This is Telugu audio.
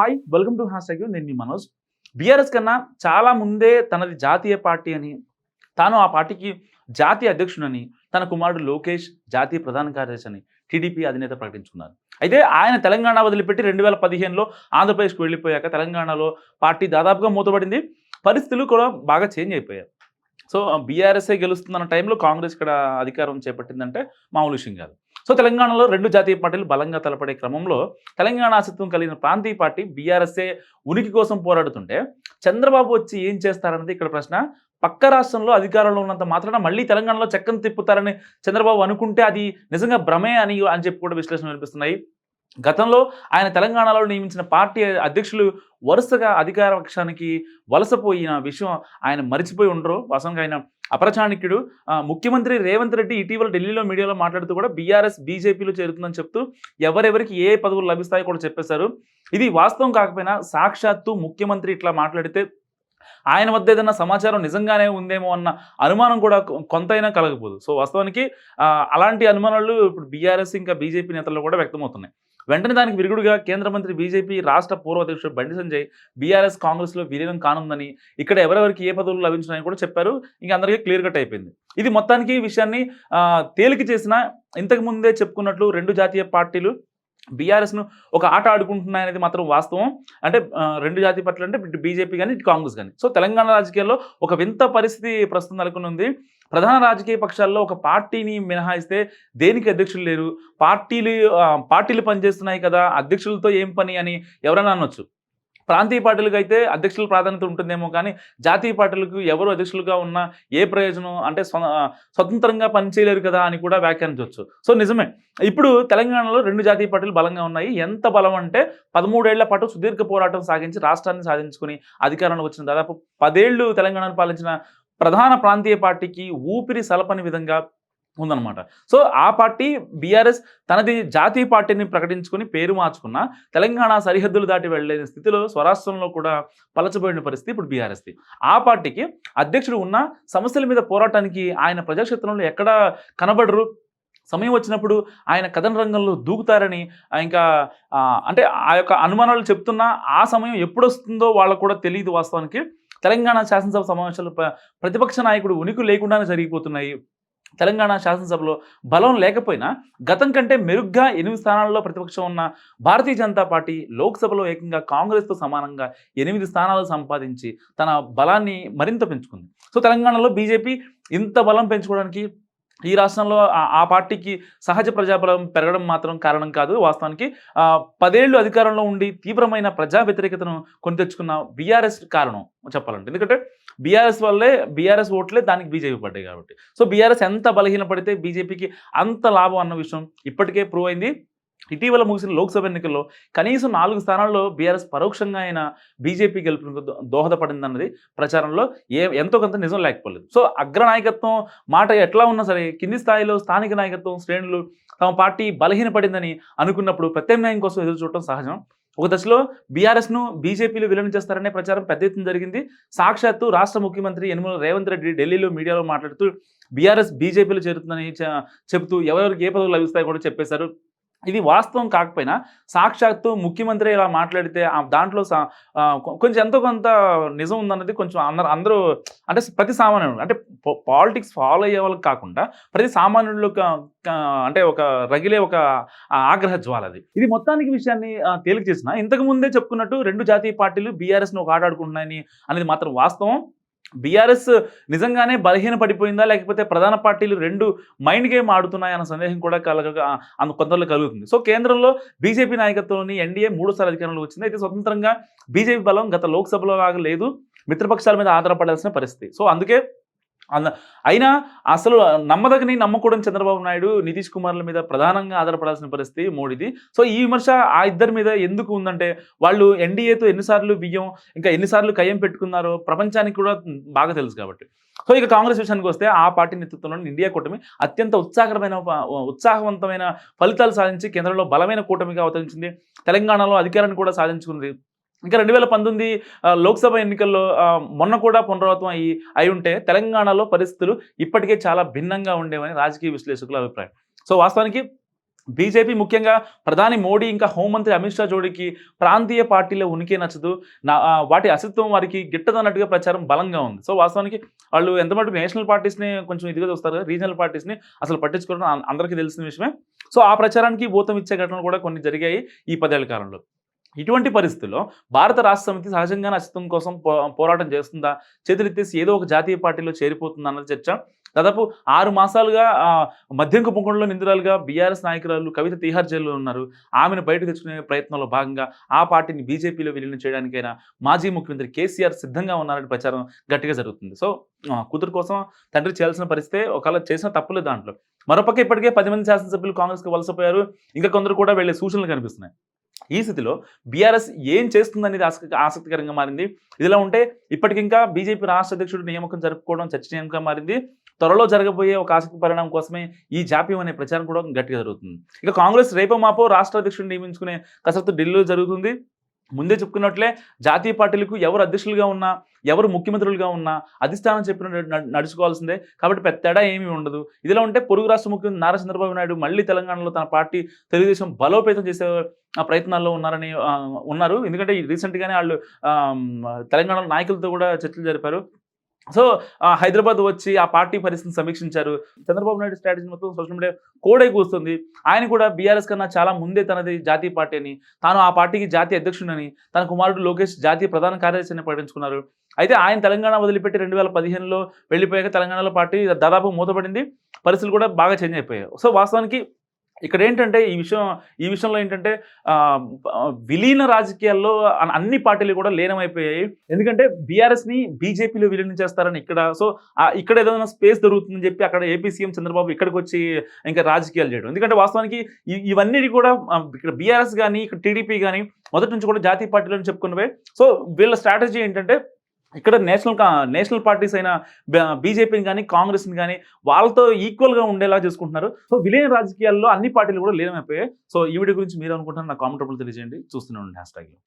హాయ్ వెల్కమ్ టు హ్యాష్ నేను మీ మనోజ్. బీఆర్ఎస్ కన్నా చాలా ముందే తనది జాతీయ పార్టీ అని తాను ఆ పార్టీకి జాతీయ అధ్యక్షుడని తన కుమారుడు లోకేష్ జాతీయ ప్రధాన కార్యదర్శి అని టీడీపీ అధినేత ప్రకటించుకున్నారు. అయితే ఆయన తెలంగాణ వదిలిపెట్టి రెండు వేల పదిహేనులో ఆంధ్రప్రదేశ్కు వెళ్ళిపోయాక తెలంగాణలో పార్టీ దాదాపుగా మూతపడింది. పరిస్థితులు కూడా బాగా చేంజ్ అయిపోయాయి. సో బీఆర్ఎస్ఏ గెలుస్తుందన్న టైంలో కాంగ్రెస్ ఇక్కడ అధికారం చేపట్టిందంటే మామూలు విషయం కాదు. సో తెలంగాణలో రెండు జాతీయ పార్టీలు బలంగా తలపడే క్రమంలో తెలంగాణ అస్తిత్వం కలిగిన ప్రాంతీయ పార్టీ బీఆర్ఎస్ఏ ఉనికి కోసం పోరాడుతుంటే చంద్రబాబు వచ్చి ఏం చేస్తారన్నది ఇక్కడ ప్రశ్న. పక్క రాష్ట్రంలో అధికారంలో ఉన్నంత మాత్రాన మళ్ళీ తెలంగాణలో చక్కని తిప్పుతారని చంద్రబాబు అనుకుంటే అది నిజంగా భ్రమే అని అని చెప్పి కూడా విశ్లేషణ వినిపిస్తున్నాయి. గతంలో ఆయన తెలంగాణలో నియమించిన పార్టీ అధ్యక్షులు వరుసగా అధికార పక్షానికి వలసపోయిన విషయం ఆయన మరిచిపోయి ఉండరు. వాస్తవంగా ఆయన అపరచాణిక్యుడు ముఖ్యమంత్రి రేవంత్ రెడ్డి ఇటీవల ఢిల్లీలో మీడియాలో మాట్లాడుతూ కూడా బీఆర్ఎస్ బీజేపీలో చేరుతుందని చెప్తూ ఎవరెవరికి ఏ పదవులు లభిస్తాయో కూడా చెప్పేశారు. ఇది వాస్తవం కాకపోయినా సాక్షాత్తు ముఖ్యమంత్రి ఇట్లా మాట్లాడితే ఆయన వద్ద ఏదైనా సమాచారం నిజంగానే ఉందేమో అన్న అనుమానం కూడా కొంతైనా కలగబోదు. సో వాస్తవానికి అలాంటి అనుమానాలు ఇప్పుడు బీఆర్ఎస్ ఇంకా బీజేపీ నేతల్లో కూడా వ్యక్తమవుతున్నాయి. వెంటనే దానికి విరుగుడుగా కేంద్ర మంత్రి బీజేపీ రాష్ట్ర పూర్వ అధ్యక్షుడు బండి సంజయ్ బీఆర్ఎస్ కాంగ్రెస్లో విలీనం కానుందని ఇక్కడ ఎవరెవరికి ఏ పదవులు లభించినాయని కూడా చెప్పారు. ఇంకా అందరికీ క్లియర్ కట్ అయిపోయింది. ఇది మొత్తానికి ఈ విషయాన్ని తేలిక చేసిన ఇంతకు ముందే చెప్పుకున్నట్లు రెండు జాతీయ పార్టీలు బీఆర్ఎస్ను ఒక ఆట ఆడుకుంటున్నాయనేది మాత్రం వాస్తవం. అంటే రెండు జాతి పట్ల అంటే ఇటు బీజేపీ కానీ ఇటు కాంగ్రెస్ కానీ సో తెలంగాణ రాజకీయాల్లో ఒక వింత పరిస్థితి ప్రస్తుతం నెలకొని ఉంది. ప్రధాన రాజకీయ పక్షాల్లో ఒక పార్టీని మినహాయిస్తే దేనికి అధ్యక్షులు లేరు? పార్టీలు పార్టీలు పనిచేస్తున్నాయి కదా అధ్యక్షులతో ఏం పని అని ఎవరైనా అనొచ్చు? ప్రాంతీయ పార్టీలకు అయితే అధ్యక్షుల ప్రాధాన్యత ఉంటుందేమో కానీ జాతీయ పార్టీలకు ఎవరు అధ్యక్షులుగా ఉన్నా ఏ ప్రయోజనం అంటే స్వతంత్రంగా పనిచేయలేరు కదా అని కూడా వ్యాఖ్యానించవచ్చు. సో నిజమే. ఇప్పుడు తెలంగాణలో రెండు జాతీయ పార్టీలు బలంగా ఉన్నాయి. ఎంత బలం అంటే పదమూడేళ్ళ పాటు సుదీర్ఘ పోరాటం సాగించి రాష్ట్రాన్ని సాధించుకుని అధికారంలో వచ్చిన దాదాపు పదేళ్ళు తెలంగాణను పాలించిన ప్రధాన ప్రాంతీయ పార్టీకి ఊపిరి సలపని విధంగా ఉందన్నమాట. సో ఆ పార్టీ బీఆర్ఎస్ తనది జాతీయ పార్టీని ప్రకటించుకుని పేరు మార్చుకున్న తెలంగాణ సరిహద్దులు దాటి వెళ్ళలేని స్థితిలో స్వరాష్ట్రంలో కూడా పలచబడిన పరిస్థితి ఇప్పుడు బీఆర్ఎస్ది. ఆ పార్టీకి అధ్యక్షుడు ఉన్న సమస్యల మీద పోరాటానికి ఆయన ప్రజాక్షేత్రంలో ఎక్కడ కనబడరు. సమయం వచ్చినప్పుడు ఆయన కథన రంగంలో దూకుతారని ఇంకా అంటే ఆ యొక్క అనుమానాలు చెప్తున్నా ఆ సమయం ఎప్పుడు వస్తుందో వాళ్ళకు కూడా తెలియదు వాస్తవానికి. తెలంగాణ శాసనసభ సమావేశాలు ప్ర- ప్రతిపక్ష నాయకుడు ఉనికి లేకుండానే జరిగిపోతున్నాయి. తెలంగాణ శాసనసభలో బలం లేకపోయినా గతం కంటే మెరుగ్గా ఎనిమిది స్థానాల్లో ప్రతిపక్షం ఉన్న భారతీయ జనతా పార్టీ లోక్సభలో ఏకంగా కాంగ్రెస్తో సమానంగా ఎనిమిది స్థానాలు సంపాదించి తన బలాన్ని మరింత పెంచుకుంది. సో తెలంగాణలో బీజేపీ ఇంత బలం పెంచుకోవడానికి ఈ రాష్ట్రంలో ఆ- ఆ పార్టీకి సహజ ప్రజాబలం పెరగడం మాత్రం కారణం కాదు. వాస్తవానికి పదేళ్ళు అధికారంలో ఉండి తీవ్రమైన ప్రజా వ్యతిరేకతను కొని తెచ్చుకున్న బీఆర్ఎస్ కారణం చెప్పాలంటే. ఎందుకంటే బీఆర్ఎస్ వల్లే బీఆర్ఎస్ ఓట్లే దానికి బీజేపీ పడ్డాయి కాబట్టి. సో బీఆర్ఎస్ ఎంత బలహీన పడితే బీజేపీకి అంత లాభం అన్న విషయం ఇప్పటికే ప్రూవ్ అయింది. ఇటీవల ముగిసిన లోక్సభ ఎన్నికల్లో కనీసం నాలుగు స్థానాల్లో బీఆర్ఎస్ పరోక్షంగా అయినా బీజేపీ గెలుపునకు దో- దోహదపడిందన్నది ప్రచారంలో ఏ ఎంతో కొంత నిజం లేకపోలేదు. సో అగ్రనాయకత్వం మాట ఎట్లా ఉన్నా సరే కింది స్థాయిలో స్థానిక నాయకత్వం శ్రేణులు తమ పార్టీ బలహీనపడిందని అనుకున్నప్పుడు ప్రత్యామ్నాయం కోసం ఎదురు చూడటం సహజం. ఒక దశలో బీఆర్ఎస్ను బీజేపీలు విలీనం చేస్తారనే ప్రచారం పెద్ద ఎత్తున జరిగింది. సాక్షాత్తు రాష్ట్ర ముఖ్యమంత్రి యనుమల రేవంత్ రెడ్డి ఢిల్లీలో మీడియాలో మాట్లాడుతూ బీఆర్ఎస్ బీజేపీలో చేరుతుందని చెబుతూ ఎవరెవరికి ఏ పదవులు లభిస్తాయో కూడా చెప్పేశారు. ఇది వాస్తవం కాకపోయినా సాక్షాత్తు ముఖ్యమంత్రి ఇలా మాట్లాడితే ఆ దాంట్లో సా- కొంచెం ఎంతో కొంత నిజం ఉందన్నది కొంచెం అందరు అందరూ అంటే ప్రతి సామాన్యుడు అంటే పాలిటిక్స్ ఫాలో అయ్యే వాళ్ళకి కాకుండా ప్రతి సామాన్యుడిలో ఒక- అంటే ఒక రగిలే ఒక ఆగ్రహ జ్వాల అది. ఇది మొత్తానికి విషయాన్ని తేలిక చేసిన ఇంతకు ముందే చెప్పుకున్నట్టు రెండు జాతీయ పార్టీలు బీఆర్ఎస్ను ఒక ఆట అనేది మాత్రం వాస్తవం. బీఆర్ఎస్ నిజంగానే బలహీన పడిపోయిందా? లేకపోతే ప్రధాన పార్టీలు రెండు మైండ్ గేమ్ ఆడుతున్నాయన్న సందేహం కూడా కలగ అందు కొందరిలో కలుగుతుంది. సో కేంద్రంలో బీజేపీ నాయకత్వంలోని ఎన్డీఏ మూడోసారి అధికారంలో వచ్చింది. అయితే స్వతంత్రంగా బీజేపీ బలం గత లోక్సభలో లాగా లేదు. మిత్రపక్షాల మీద ఆధారపడాల్సిన పరిస్థితి. సో అందుకే అయినా అసలు నమ్మదగని నమ్మకూడని చంద్రబాబు నాయుడు నితీష్ కుమార్ల మీద ప్రధానంగా ఆధారపడాల్సిన పరిస్థితి మోడీది. సో ఈ విమర్శ ఆ ఇద్దరి మీద ఎందుకు ఉందంటే వాళ్ళు ఎన్డీఏతో ఎన్నిసార్లు బియ్యం ఇంకా ఎన్నిసార్లు కయ్యం పెట్టుకున్నారో ప్రపంచానికి కూడా బాగా తెలుసు కాబట్టి. సో ఇక కాంగ్రెస్ విషయానికి వస్తే ఆ పార్టీ నేతృత్వంలోని ఇండియా కూటమి అత్యంత ఉత్సాహకరమైన ఉత్సాహవంతమైన ఫలితాలు సాధించి కేంద్రంలో బలమైన కూటమిగా అవతరించింది. తెలంగాణలో అధికారాన్ని కూడా సాధించుకుంది. ఇంకా రెండు వేల పంతొమ్మిది లోక్సభ ఎన్నికల్లో మొన్న కూడా పునరావృతం అయ్యి అయి ఉంటే తెలంగాణలో పరిస్థితులు ఇప్పటికే చాలా భిన్నంగా ఉండేవని రాజకీయ విశ్లేషకుల అభిప్రాయం. సో వాస్తవానికి బీజేపీ ముఖ్యంగా ప్రధాని మోడీ ఇంకా హోంమంత్రి అమిత్ షా జోడీకి ప్రాంతీయ పార్టీల ఉనికి నచ్చదు. నా వాటి అస్తిత్వం వారికి గిట్టదన్నట్టుగా ప్రచారం బలంగా ఉంది. సో వాస్తవానికి వాళ్ళు ఎంత మటుకు నేషనల్ పార్టీస్ని కొంచెం ఇదిగా చూస్తారు కదా రీజనల్ పార్టీస్ని అసలు పట్టించుకోవడం అందరికీ తెలిసిన విషయమే. సో ఆ ప్రచారానికి ఊతం ఇచ్చే ఘటనలు కూడా కొన్ని జరిగాయి ఈ పదేళ్ళ కాలంలో. ఇటువంటి పరిస్థితుల్లో భారత రాష్ట్ర సమితి సహజంగానే అస్తిత్వం కోసం పో పోరాటం చేస్తుందా? చేతులెత్తేసి ఏదో ఒక జాతీయ పార్టీలో చేరిపోతుందా అన్నది చర్చ. దాదాపు ఆరు మాసాలుగా ఆ, మద్యం కుంభకోణంలో నిందితురాలుగా బీఆర్ఎస్ నాయకురాలు కవిత తీహార్ జైల్లో ఉన్నారు. ఆమెను బయటకు తెచ్చుకునే ప్రయత్నంలో భాగంగా ఆ పార్టీని బీజేపీలో విలీనం చేయడానికైనా మాజీ ముఖ్యమంత్రి కేసీఆర్ సిద్ధంగా ఉన్నారని ప్రచారం గట్టిగా జరుగుతుంది. సో కూతురు కోసం తండ్రి చేయాల్సిన పరిస్థితే ఒకవేళ చేసిన తప్పులేదు దాంట్లో. మరోపక్క ఇప్పటికే పది మంది శాసనసభ్యులు కాంగ్రెస్కి వలసపోయారు ఇంకా కొందరు కూడా వెళ్ళే సూచనలు కనిపిస్తున్నాయి. ఈ స్థితిలో బీఆర్ఎస్ ఏం చేస్తుందనేది ఆసక్తి ఆసక్తికరంగా మారింది. ఇదిలా ఉంటే ఇప్పటికింకా బీజేపీ రాష్ట్ర అధ్యక్షుడు నియామకం జరుపుకోవడం చర్చనీయంగా మారింది. త్వరలో జరగబోయే ఒక ఆసక్తి పరిణామం కోసమే ఈ జాప్యం అనే ప్రచారం కూడా గట్టిగా జరుగుతుంది. ఇక కాంగ్రెస్ రేపో మాపో రాష్ట్ర అధ్యక్షుడిని నియమించుకునే కసరత్తు ఢిల్లీలో జరుగుతుంది. ముందే చెప్పుకున్నట్లే జాతీయ పార్టీలకు ఎవరు అధ్యక్షులుగా ఉన్నా ఎవరు ముఖ్యమంత్రులుగా ఉన్నా అధిష్టానం చెప్పిన నడుచుకోవాల్సిందే. కాబట్టి పెద్ద తేడా ఏమీ ఉండదు. ఇదిలా ఉంటే పొరుగు రాష్ట్ర ముఖ్యమంత్రి నారా చంద్రబాబు నాయుడు మళ్ళీ తెలంగాణలో తన పార్టీ తెలుగుదేశం బలోపేతం చేసే ఆ ప్రయత్నాల్లో ఉన్నారని ఉన్నారు. ఎందుకంటే ఈ రీసెంట్గానే వాళ్ళు తెలంగాణలో నాయకులతో కూడా చర్చలు జరిపారు. సో హైదరాబాద్ వచ్చి ఆ పార్టీ పరిస్థితిని సమీక్షించారు. చంద్రబాబు నాయుడు స్ట్రాటజీ మొత్తం సోషల్ మీడియా కోడై కూస్తుంది. ఆయన కూడా బీఆర్ఎస్ కన్నా చాలా ముందే తనది జాతీయ పార్టీ అని తాను ఆ పార్టీకి జాతీయ అధ్యక్షుడని తన కుమారుడు లోకేష్ జాతీయ ప్రధాన కార్యదర్శిని ప్రకటించుకున్నారు. అయితే ఆయన తెలంగాణ వదిలిపెట్టి రెండు వేల పదిహేనులో వెళ్ళిపోయాక తెలంగాణలో పార్టీ దాదాపు మూతపడింది. పరిస్థితులు కూడా బాగా చేంజ్ అయిపోయాయి. సో వాస్తవానికి ఇక్కడ ఏంటంటే ఈ విషయం ఈ విషయంలో ఏంటంటే విలీన రాజకీయాల్లో అన్ని పార్టీలు కూడా లీనమైపోయాయి. ఎందుకంటే బీఆర్ఎస్ని బీజేపీలో విలీనం చేస్తారని ఇక్కడ. సో ఇక్కడ ఏదైనా స్పేస్ దొరుకుతుందని చెప్పి అక్కడ ఏపీ సీఎం చంద్రబాబు ఇక్కడికి వచ్చి ఇంకా రాజకీయాలు చేయడం. ఎందుకంటే వాస్తవానికి ఇవన్నీ కూడా ఇక్కడ బీఆర్ఎస్ కానీ ఇక్కడ టీడీపీ కానీ మొదటి నుంచి కూడా జాతీయ పార్టీలు అని చెప్పుకున్నవే. సో వీళ్ళ స్ట్రాటజీ ఏంటంటే ఇక్కడ నేషనల్ నేషనల్ పార్టీస్ అయిన బీజేపీని కానీ కాంగ్రెస్ని కానీ వాళ్ళతో ఈక్వల్గా ఉండేలా చూసుకుంటున్నారు. సో విలీన రాజకీయాల్లో అన్ని పార్టీలు కూడా లీనమైపోయాయి. సో ఈ వీడియో గురించి మీరు అనుకుంటున్నారు నా కామెంట్ రూపంలో తెలియజేయండి. చూస్తూనే ఉండండి హ్యాష్ ట్యాగ్లో